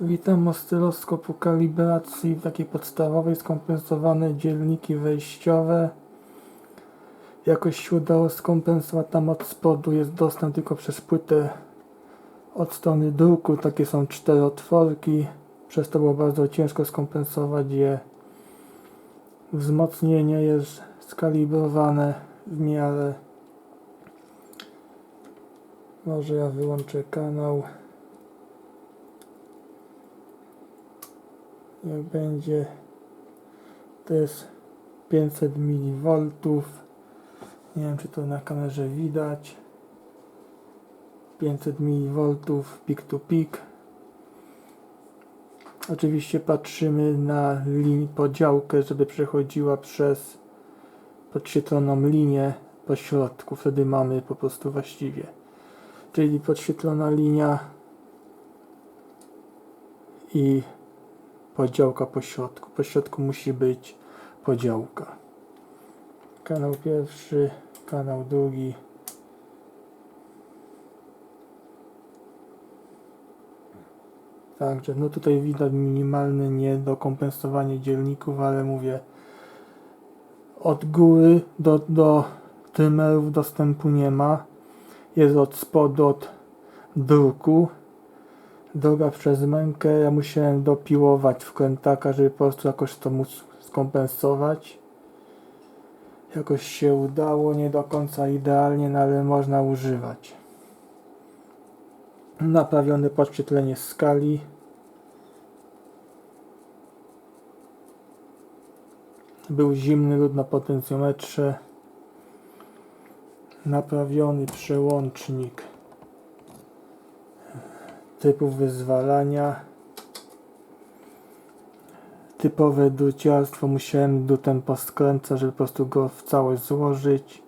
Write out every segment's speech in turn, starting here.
Witam oscyloskop kalibracji w takiej podstawowej skompensowane dzielniki wejściowe. Jakoś się udało skompensować tam od spodu, jest dostęp tylko przez płytę od strony druku, takie są cztery otworki, przez to było bardzo ciężko skompensować je. Wzmocnienie jest skalibrowane w miarę. Może ja wyłączę kanał. Będzie to jest 500 mV nie wiem czy to na kamerze widać. 500 mV peak to peak. Oczywiście patrzymy na linię podziałkę żeby przechodziła przez podświetloną linię po środku. Wtedy mamy po prostu właściwie. Czyli podświetlona linia i podziałka po środku. Po środku musi być podziałka. Kanał pierwszy, kanał drugi. Także no tutaj widać minimalne niedokompensowanie dzielników, ale mówię od góry do, do trymerów dostępu nie ma. Jest od spodu od druku droga przez mękę. Ja musiałem dopiłować wkrętaka, żeby po prostu jakoś to móc skompensować. Jakoś się udało, nie do końca idealnie, no ale można używać. Naprawione podświetlenie skali. Był zimny lód na potencjometrze. Naprawiony przełącznik typów wyzwalania. Typowe druciarstwo musiałem drutem poskręcać, żeby po prostu go w całość złożyć.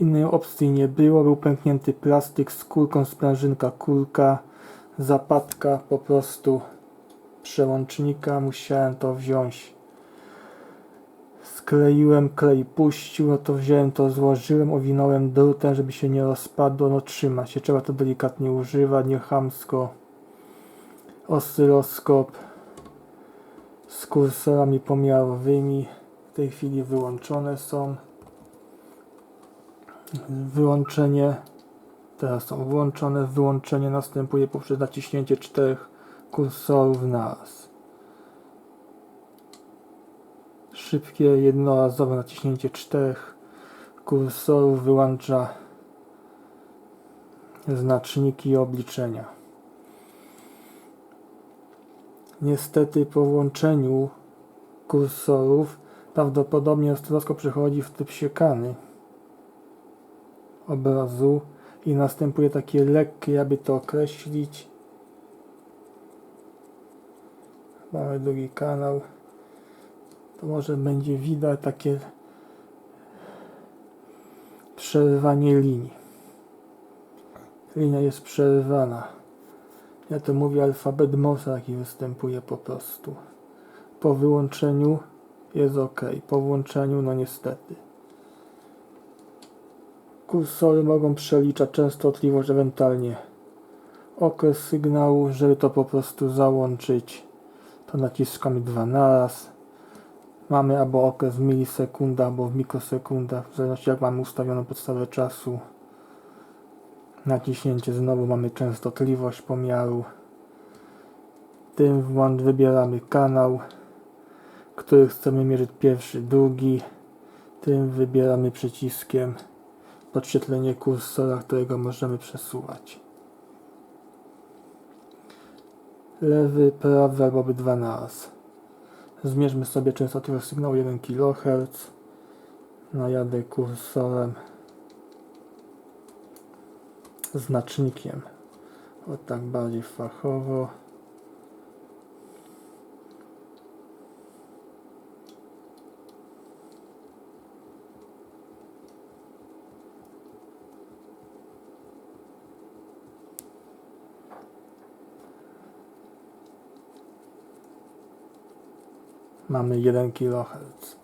Innej opcji nie było, był pęknięty plastik z kulką, sprężynka, kulka zapadka po prostu przełącznika, musiałem to wziąć skleiłem, klej puścił, no to wziąłem to, złożyłem, owinąłem drutem, żeby się nie rozpadło, no trzyma się, trzeba to delikatnie używać, nie chamsko. Oscyloskop z kursorami pomiarowymi w tej chwili wyłączone są. Wyłączenie, teraz są włączone, wyłączenie następuje poprzez naciśnięcie czterech kursorów naraz. Szybkie, jednorazowe naciśnięcie czterech kursorów wyłącza znaczniki obliczenia. Niestety po włączeniu kursorów prawdopodobnie oscyloskop przechodzi w typ siekany obrazu i następuje takie lekkie, aby to określić. Mamy drugi kanał to może będzie widać takie przerywanie linii. Linia jest przerywana. Ja to mówię alfabet Morsa, jaki występuje po prostu. Po wyłączeniu jest ok. Po włączeniu, no niestety. Kursory mogą przeliczać częstotliwość, ewentualnie okres sygnału, żeby to po prostu załączyć. To naciskamy dwa naraz mamy albo okres w milisekundach, albo w mikrosekundach, w zależności jak mamy ustawioną podstawę czasu. Naciśnięcie znowu mamy częstotliwość pomiaru. Tym włącz wybieramy kanał, który chcemy mierzyć pierwszy, drugi. Tym wybieramy przyciskiem podświetlenie kursora, którego możemy przesuwać. Lewy, prawy albo obydwa naraz. Zmierzmy sobie częstotliwość sygnału 1 kHz. Najadę kursorem znacznikiem. O tak bardziej fachowo. Mamy 1 kHz.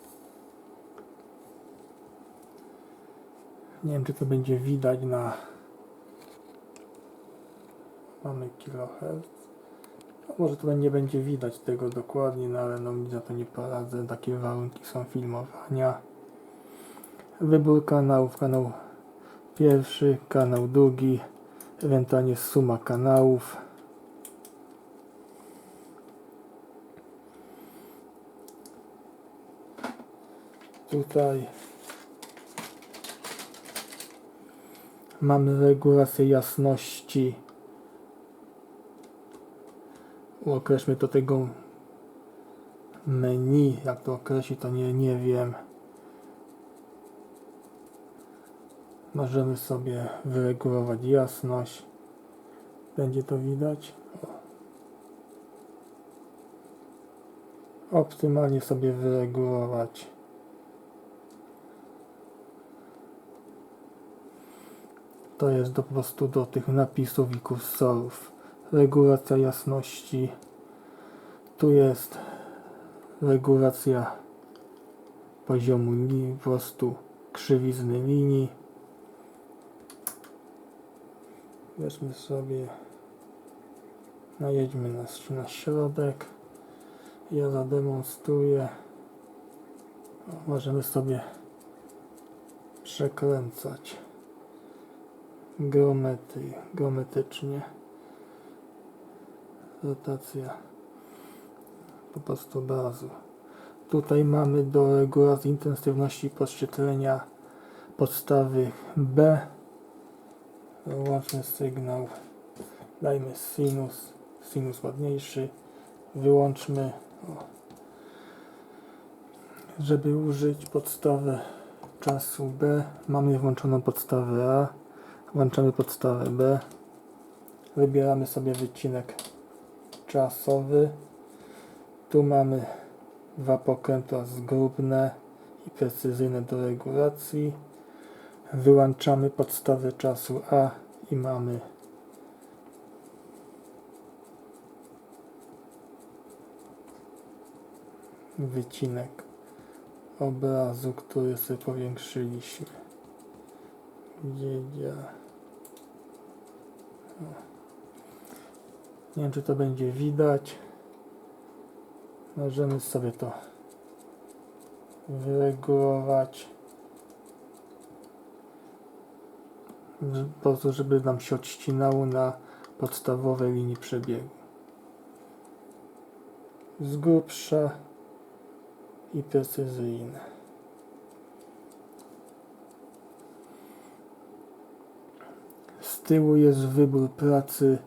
Nie wiem, czy to będzie widać na. Mamy kHz. Może tutaj nie będzie widać tego dokładnie, no ale no nic na to nie poradzę. Takie warunki są filmowania. Wybór kanałów. Kanał pierwszy, kanał drugi, ewentualnie suma kanałów. Tutaj mamy regulację jasności. Określmy to tego menu. Jak to określić, to nie, nie wiem. Możemy sobie wyregulować jasność. Będzie to widać. Optymalnie sobie wyregulować. To jest do, po prostu do tych napisów i kursorów. Regulacja jasności. Tu jest regulacja poziomu linii, po prostu krzywizny linii. Weźmy sobie, najedźmy na, na środek. Ja zademonstruję. Możemy sobie przekręcać geometrii, geometrycznie. Rotacja po prostu obrazu. Tutaj mamy do regulacji intensywności podświetlenia podstawy B. Wyłączmy sygnał. Dajmy sinus. Sinus ładniejszy. Wyłączmy. O. Żeby użyć podstawę czasu B, mamy włączoną podstawę A. Włączamy podstawę B. Wybieramy sobie wycinek czasowy. Tu mamy dwa pokrętła zgrubne i precyzyjne do regulacji. Wyłączamy podstawę czasu A i mamy wycinek obrazu, który sobie powiększyliśmy. Ja? Nie wiem, czy to będzie widać. Możemy sobie to wyregulować. Po prostu, żeby nam się odcinało na podstawowej linii przebiegu. Z grubsza i precyzyjne. Z tyłu jest wybór pracy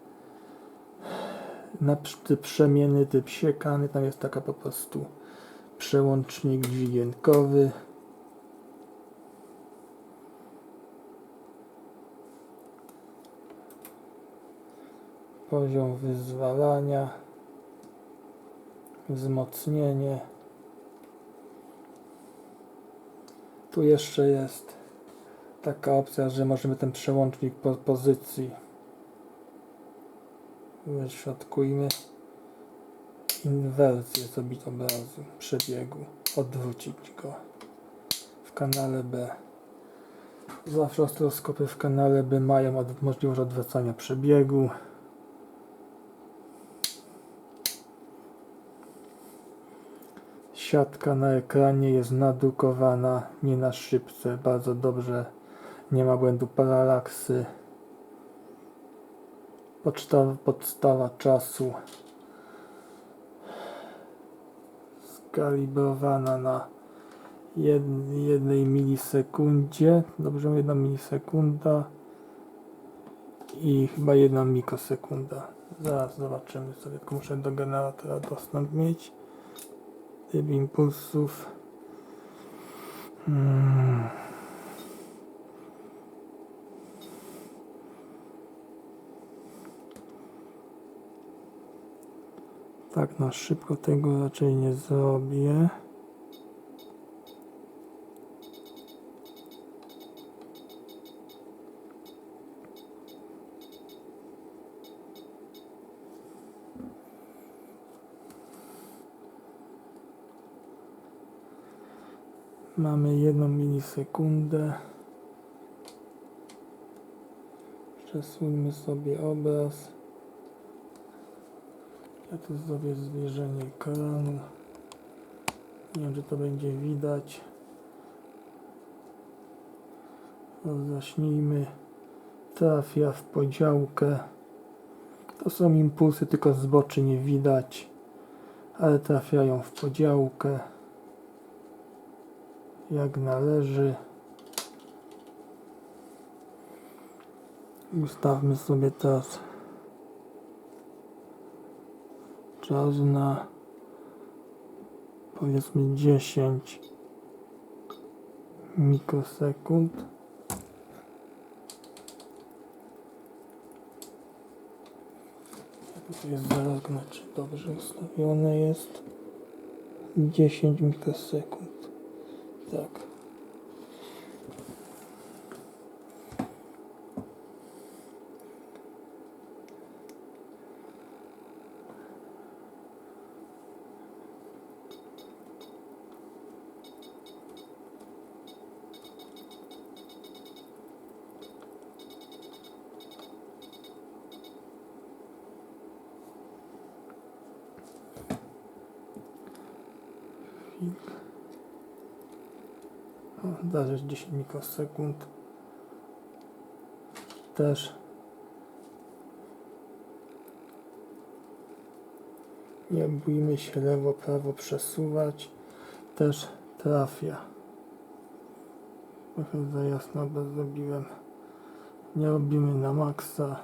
na typ przemienny, typ siekany. Tam jest taka po prostu przełącznik dźwigienkowy. Poziom wyzwalania. Wzmocnienie. Tu jeszcze jest taka opcja, że możemy ten przełącznik po pozycji wyśrodkujmy. Inwersję zrobić obrazu przebiegu. Odwrócić go w kanale B. Zawsze ostroskopy w kanale B mają od, możliwość odwracania przebiegu. Siatka na ekranie jest nadrukowana nie na szybce. Bardzo dobrze nie ma błędu paralaksy Podstawa, podstawa czasu skalibrowana na jed, jednej milisekundzie. Dobrze, jedna milisekunda i chyba jedna mikrosekunda. Zaraz zobaczymy sobie, tylko muszę do generatora dostęp mieć. Typ impulsów. Hmm. Tak na szybko tego raczej nie zrobię. Mamy jedną milisekundę. Przesuńmy sobie obraz. Ja tu zrobię zwierzenie. Nie wiem, czy to będzie widać. Rozjaśnijmy. Trafia w podziałkę. To są impulsy, tylko z boczy nie widać, ale trafiają w podziałkę jak należy. Ustawmy sobie teraz czas na powiedzmy 10 mikrosekund. Ja tutaj zerknę, czy dobrze ustawione jest. 10 mikrosekund. Tak. Dalej 10 mikrosekund. Też nie bójmy się lewo, prawo przesuwać. Też trafia. Trochę za jasno to zrobiłem. Nie robimy na maksa.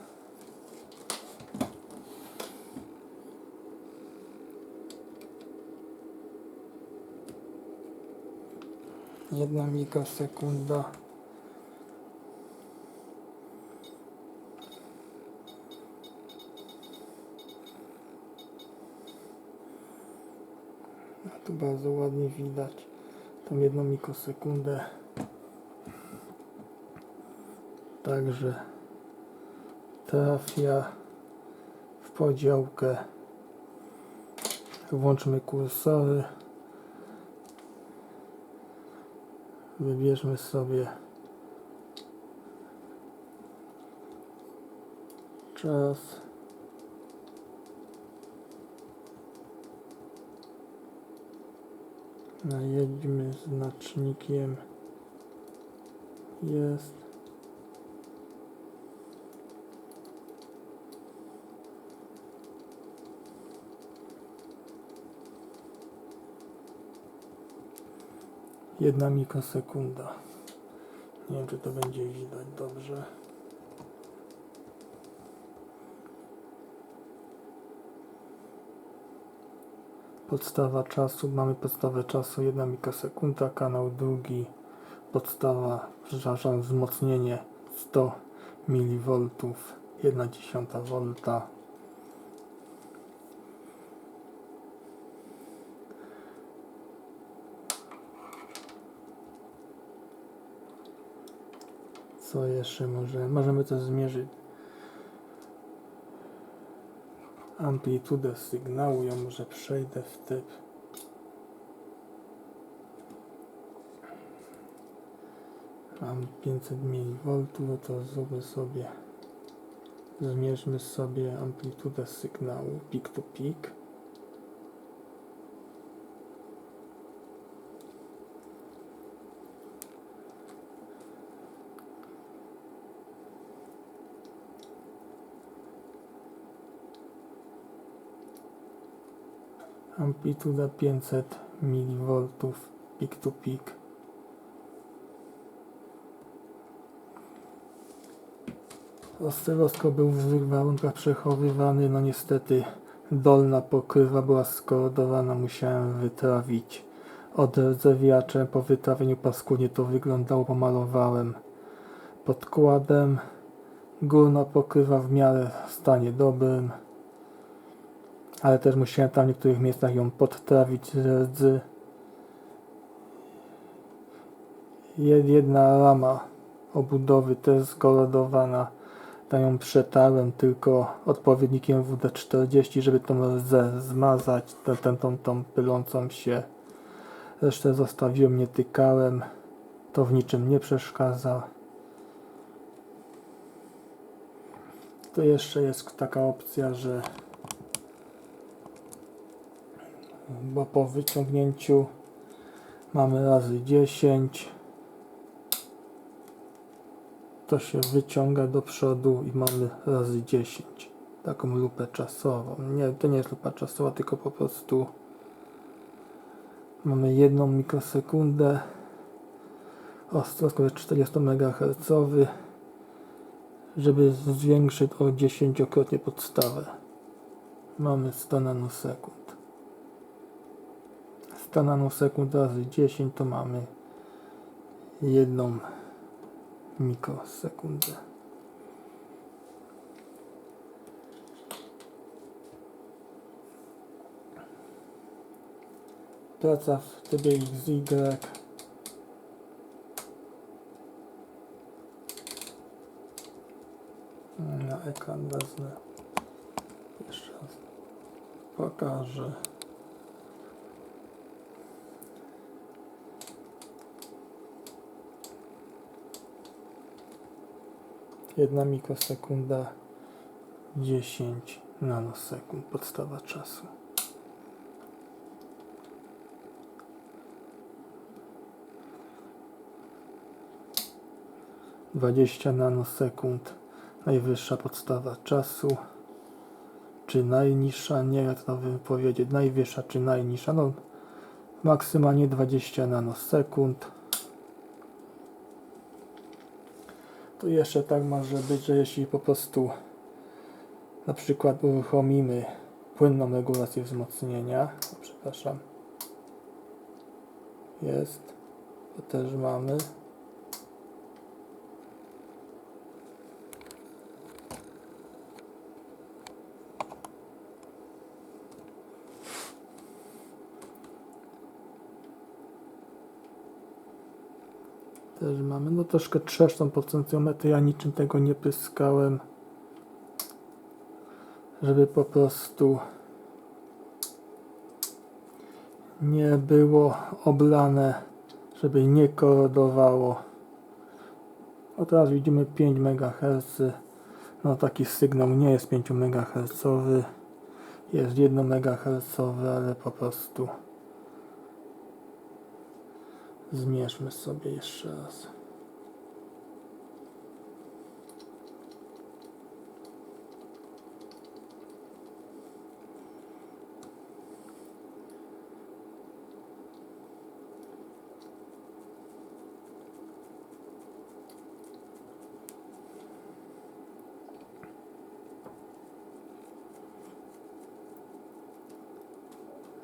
Jedna mikrosekunda. No tu bardzo ładnie widać tą jedną mikrosekundę. Także trafia w podziałkę. Włączmy kursory. Wybierzmy sobie czas. Najedźmy znacznikiem. Jest. Jedna mikrosekunda. Nie wiem, czy to będzie widać dobrze. Podstawa czasu. Mamy podstawę czasu 1 mikrosekunda. Kanał drugi. Podstawa, przepraszam, wzmocnienie 100 mV. 1 dziesiąta Co jeszcze może? Możemy też zmierzyć amplitudę sygnału. Ja może przejdę w typ. Mam 500 mV, no to zróbmy sobie. Zmierzmy sobie amplitudę sygnału peak to peak. Amplituda 500 mV peak to peak. Oscyloskop był w złych warunkach przechowywany, no niestety dolna pokrywa była skorodowana, musiałem wytrawić odrdzewiacze. Po wytrawieniu paskudnie to wyglądało, pomalowałem podkładem. Górna pokrywa w miarę w stanie dobrym, ale też musiałem tam w niektórych miejscach ją podtrawić z Jedna rama obudowy też skorodowana. Tam ją przetarłem tylko odpowiednikiem WD-40, żeby tą rdzę zmazać, tę, tę, tą, tą pylącą się. Resztę zostawiłem, nie tykałem. To w niczym nie przeszkadza. To jeszcze jest taka opcja, że bo po wyciągnięciu mamy razy 10 to się wyciąga do przodu i mamy razy 10 taką lupę czasową. Nie, to nie jest lupa czasowa tylko po prostu mamy jedną mikrosekundę. Ostrość 40 MHz żeby zwiększyć o 10-krotnie podstawę. Mamy 100 nanosekund 100 nanosekund razy 10 to mamy jedną mikrosekundę. Praca w trybie XY na ekran wezmę. Jeszcze raz. Pokażę jedna mikrosekunda 10 nanosekund podstawa czasu. Dwadzieścia nanosekund najwyższa podstawa czasu. Czy najniższa, nie jak to powiedzieć, najwyższa czy najniższa, no maksymalnie 20 nanosekund. To jeszcze tak może być, że jeśli po prostu na przykład uruchomimy płynną regulację wzmocnienia, o, przepraszam, jest, to też mamy. Też mamy, no troszkę trzeszczą potencjometry, ja niczym tego nie pyskałem, żeby po prostu nie było oblane, żeby nie korodowało. O teraz widzimy 5 MHz, no taki sygnał nie jest 5 MHz, jest 1 MHz, ale po prostu Zmierzmy sobie jeszcze raz.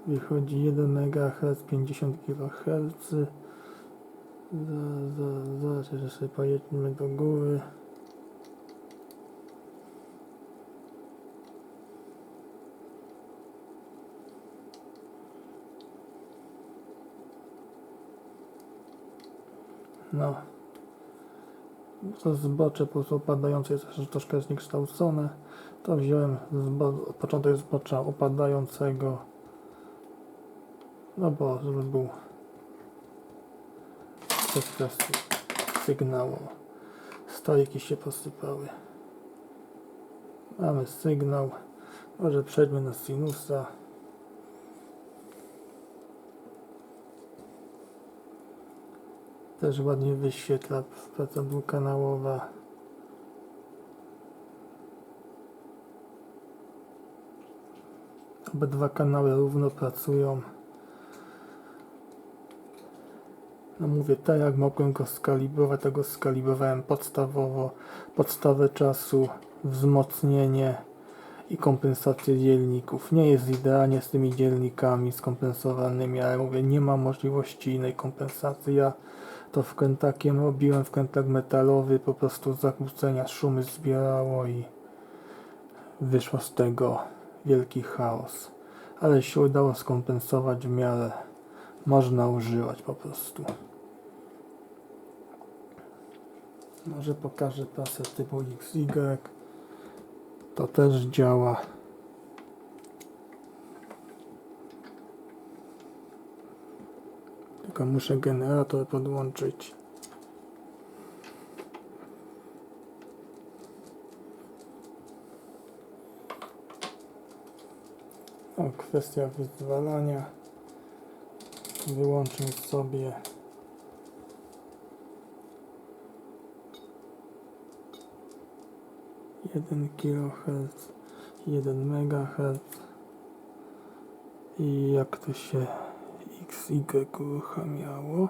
Wychodzi 1 MHz 50 kHz. Zaraz, zaraz, jeszcze sobie pojedźmy do góry. No. To zbocze po prostu opadające jest troszkę zniekształcone. To wziąłem zbo początek zbocza opadającego. No bo żeby był po prostu sygnału. Stoliki się posypały. Mamy sygnał. Może przejdźmy na sinusa. Też ładnie wyświetla praca dwukanałowa. Obydwa kanały równo pracują. No mówię, tak jak mogłem go skalibrować, tego skalibrowałem podstawowo, podstawę czasu, wzmocnienie i kompensację dzielników. Nie jest idealnie z tymi dzielnikami skompensowanymi, ale mówię, nie ma możliwości innej kompensacji. Ja to wkrętakiem robiłem, wkrętak metalowy, po prostu zakłócenia, szumy zbierało i wyszło z tego wielki chaos. Ale się udało skompensować w miarę można używać po prostu. Może pokażę pasę typu XY. To też działa. Tylko muszę generator podłączyć. O, kwestia wyzwalania. Wyłączmy sobie jeden kilohertz, jeden megahertz i jak to się XY uruchamiało.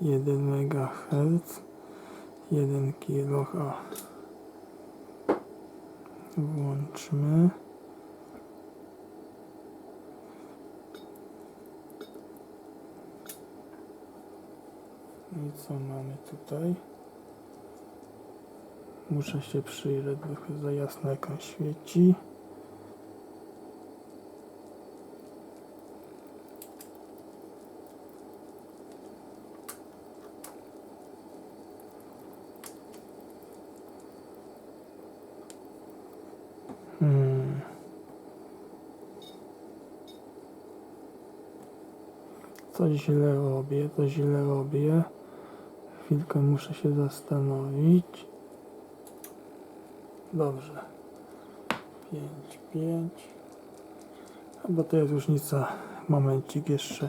1 megahertz, 1 kilohertz. Włączmy. I co mamy tutaj? Muszę się przyjrzeć, trochę za jasno on świeci. Hmm. Coś źle robię, to źle robię. Chwilkę muszę się zastanowić. Dobrze. 5, 5. Bo to jest różnica. Momencik jeszcze.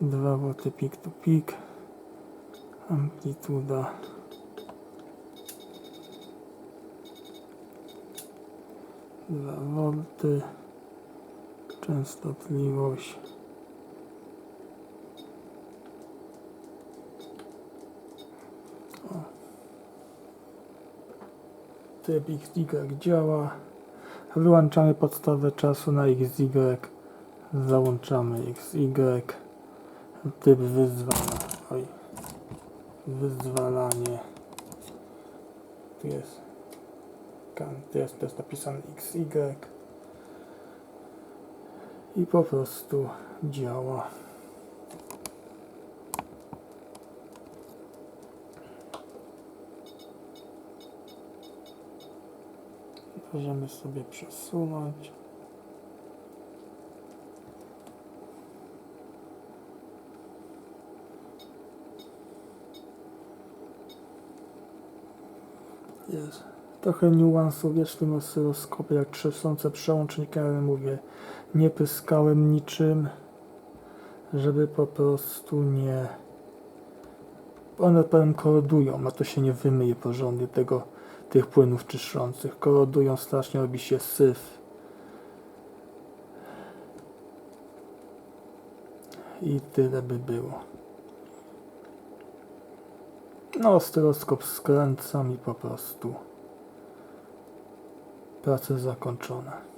2 V pik to pik. Amplituda. Dwa wolty. Częstotliwość. Tryb XY działa. Wyłączamy podstawę czasu na XY. Załączamy XY. Typ wyzwala. Oj. Wyzwalanie. Tu jest. Tu jest, to jest napisane XY. I po prostu działa. Możemy sobie przesunąć. Jest. Trochę niuansów jest w tym oscyloskopie, jak trzęsące przełączniki, ale mówię, nie pyskałem niczym, żeby po prostu nie... One powiem korodują, a to się nie wymyje porządnie tego, tych płynów czyszczących. Korodują strasznie, robi się syf. I tyle by było. No, oscyloskop skręcam i po prostu prace zakończone.